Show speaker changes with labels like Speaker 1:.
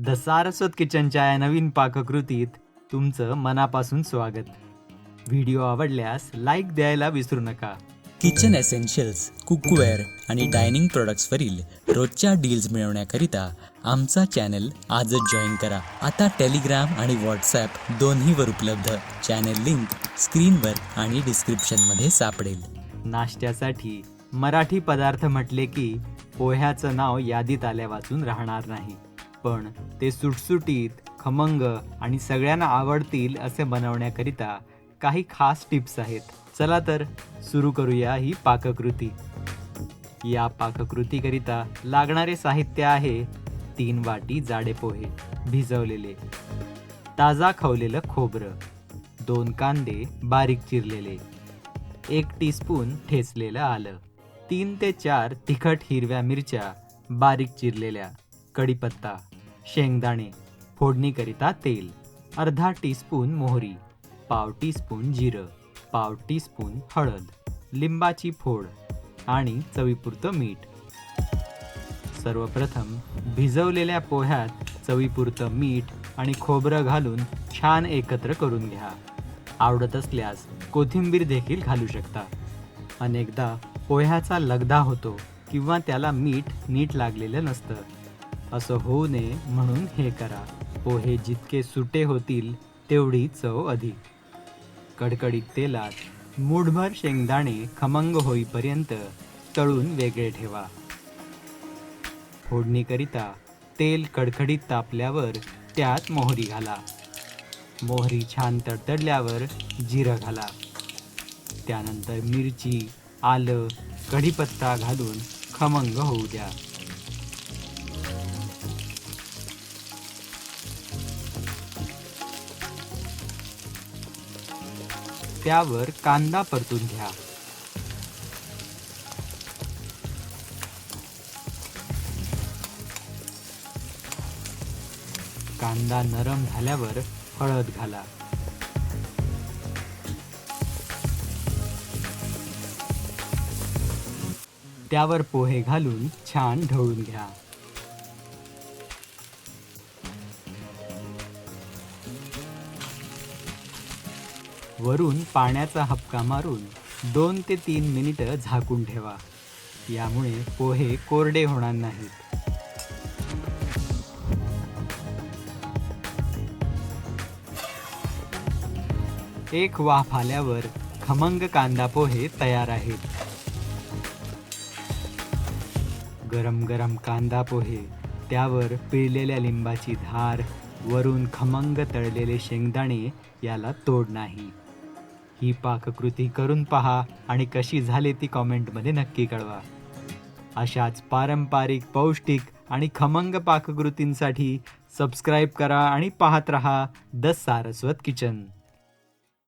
Speaker 1: The Saraswat किचनच्या या नवीन पाककृतीत तुमचं मनापासून स्वागत. व्हिडिओ आवडल्यास लाईक द्यायला विसरू नका.
Speaker 2: किचन एसेन्शियल्स कुकवेअर आणि डायनिंग प्रोडक्ट्सवरील रोजच्या डील्स मिळवण्याकरिता आमचा चॅनल आजच जॉईन करा. आता टेलिग्राम आणि व्हॉट्सॲप दोन्हीवर उपलब्ध. चॅनल लिंक स्क्रीनवर आणि डिस्क्रिप्शनमध्ये सापडेल.
Speaker 1: नाश्त्यासाठी मराठी पदार्थ म्हटले की पोह्याचं नाव यादीत आल्या वाचून राहणार नाही. पण ते सुटसुटीत खमंग आणि सगळ्यांना आवडतील असे बनवण्याकरिता काही खास टिप्स आहेत. चला तर सुरू करूया ही पाककृती. या पाककृतीकरिता लागणारे साहित्य आहे तीन वाटी जाडे पोहे भिजवलेले ताजा खवलेलं खोबरं दोन कांदे बारीक चिरलेले एक टीस्पून ठेचलेलं आलं तीन ते चार तिखट हिरव्या मिरच्या बारीक चिरलेल्या कढीपत्ता शेंगदाणे फोडणीकरिता तेल अर्धा टीस्पून मोहरी पाव टीस्पून जिरं पाव टीस्पून हळद लिंबाची फोड आणि चवीपुरतं मीठ. सर्वप्रथम भिजवलेल्या पोह्यात चवीपुरतं मीठ आणि खोबरं घालून छान एकत्र करून घ्या. आवडत असल्यास कोथिंबीर देखील घालू शकता. अनेकदा पोह्याचा लगदा होतो किंवा त्याला मीठ नीट लागलेलं नसतं. असं होऊ नये म्हणून हे करा. पोहे जितके सुटे होतील तेवढी चव अधिक. कडकडीत तेलात मूठभर शेंगदाणे खमंग होईपर्यंत तळून वेगळे ठेवा. फोडणीकरिता तेल कडकडीत तापल्यावर त्यात मोहरी घाला. मोहरी छान तडतडल्यावर जिरं घाला. त्यानंतर मिरची आलं कढीपत्ता घालून खमंग होऊ द्या. त्यावर कांदा परतून घ्या. कांदा नरम झाल्यावर हळद घाला. त्यावर पोहे घालून छान ढवळून घ्या. वरून पाण्याचा हपका मारून दोन ते तीन मिनिटं झाकून ठेवा. यामुळे पोहे कोरडे होणार नाहीत. एक वाफ आल्यावर खमंग कांदा पोहे तयार आहेत. गरम गरम कांदा पोहे त्यावर पिळलेल्या लिंबाची धार वरून खमंग तळलेले शेंगदाणे याला तोड नाही. ही पाककृती करून पहा आणि कशी झाली ती कॉमेंटमध्ये नक्की कळवा. अशाच पारंपरिक पौष्टिक आणि खमंग पाककृतींसाठी सबस्क्राईब करा आणि पाहत रहा द सारस्वत किचन